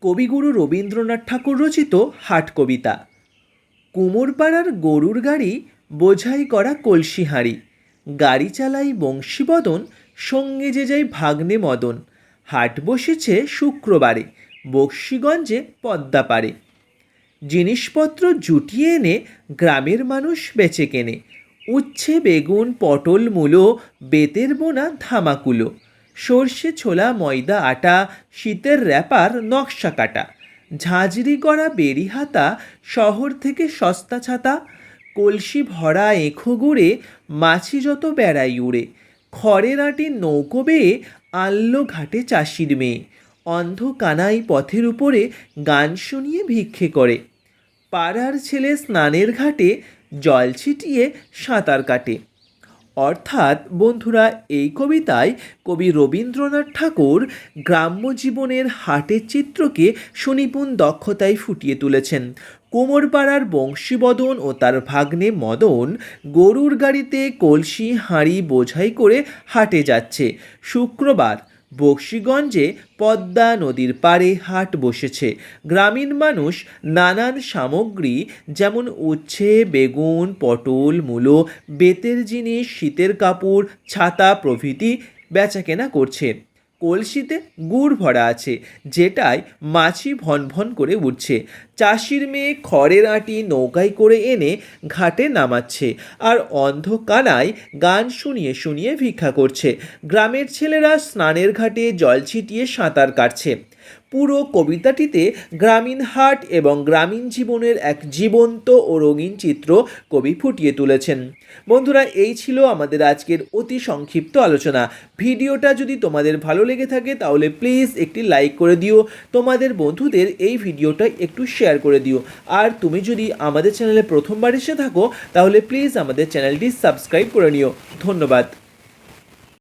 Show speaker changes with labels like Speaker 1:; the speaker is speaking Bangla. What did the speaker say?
Speaker 1: কবিগুরু রবীন্দ্রনাথ ঠাকুর রচিত হাট কবিতা। কুমোরপাড়ার গরুর গাড়ি, বোঝাই করা কলসি হাঁড়ি। গাড়ি চালাই বংশীবদন, সঙ্গে যে যাই ভাগ্নে মদন। হাট বসেছে শুক্রবারে, বক্সিগঞ্জে পদ্মা পারে জিনিসপত্র জুটিয়ে এনে গ্রামের মানুষ বেচে কেনে। উচ্ছে, বেগুন, পটল, মূলো, বেতের বোনা, ধামাকুলো। সর্ষে, ছোলা, ময়দা, আটা, শীতের র্যাপার নকশা কাটা, ঝাঁঝরি করা বেরি হাতা, শহর থেকে সস্তা ছাতা, কলসি ভরা এঁখো গুড়ে, মাছি যত বেড়াই উড়ে, খড়ের আটি নৌকো বেয়ে আনলো ঘাটে চাষির মেয়ে, অন্ধ কানাই পথের উপরে গান শুনিয়ে ভিক্ষে করে, পাড়ার ছেলে স্নানের ঘাটে জল ছিটিয়ে সাঁতার কাটে। অর্থাৎ বন্ধুরা, এই কবিতায় কবি রবীন্দ্রনাথ ঠাকুর গ্রাম্য জীবনের হাটের চিত্রকে সুনিপুণ দক্ষতায় ফুটিয়ে তুলেছেন। কোমরপাড়ার বংশীবদন ও তার ভাগ্নে মদন গরুর গাড়িতে কলসি হাঁড়ি বোঝাই করে হাটে যাচ্ছে। শুক্রবার বক্সিগঞ্জে পদ্মা নদীর পাড়ে হাট বসেছে। গ্রামীণ মানুষ নানান সামগ্রী যেমন উচ্ছে, বেগুন, পটল, মূলো, বেতের জিনিস, শীতের কাপড়, ছাতা প্রভৃতি বেচাকেনা করছে। কলসিতে গুড় ভরা আছে, যেটায় মাছি ভন ভন করে উঠছে। চাষির মেয়ে খড়ের আঁটি নৌকায় করে এনে ঘাটে নামাচ্ছে আর অন্ধ কানায় গান শুনিয়ে শুনিয়ে ভিক্ষা করছে। গ্রামের ছেলেরা স্নানের ঘাটে জল ছিটিয়ে সাঁতার কাটছে। পুরো কবিতাটিতে গ্রামীণ হাট এবং গ্রামীণ জীবনের এক জীবন্ত ও রঙিন চিত্র কবি ফুটিয়ে তুলেছেন। বন্ধুরা, এই ছিল আমাদের আজকের অতি সংক্ষিপ্ত আলোচনা। ভিডিওটা যদি তোমাদের ভালো লেগে থাকে তাহলে প্লিজ একটি লাইক করে দিও। তোমাদের বন্ধুদের এই ভিডিওটা একটু শেয়ার করে দিও। আর তুমি যদি আমাদের চ্যানেলে প্রথমবার এসে থাকো, তাহলে প্লিজ আমাদের চ্যানেলটি সাবস্ক্রাইব করে নিও। ধন্যবাদ।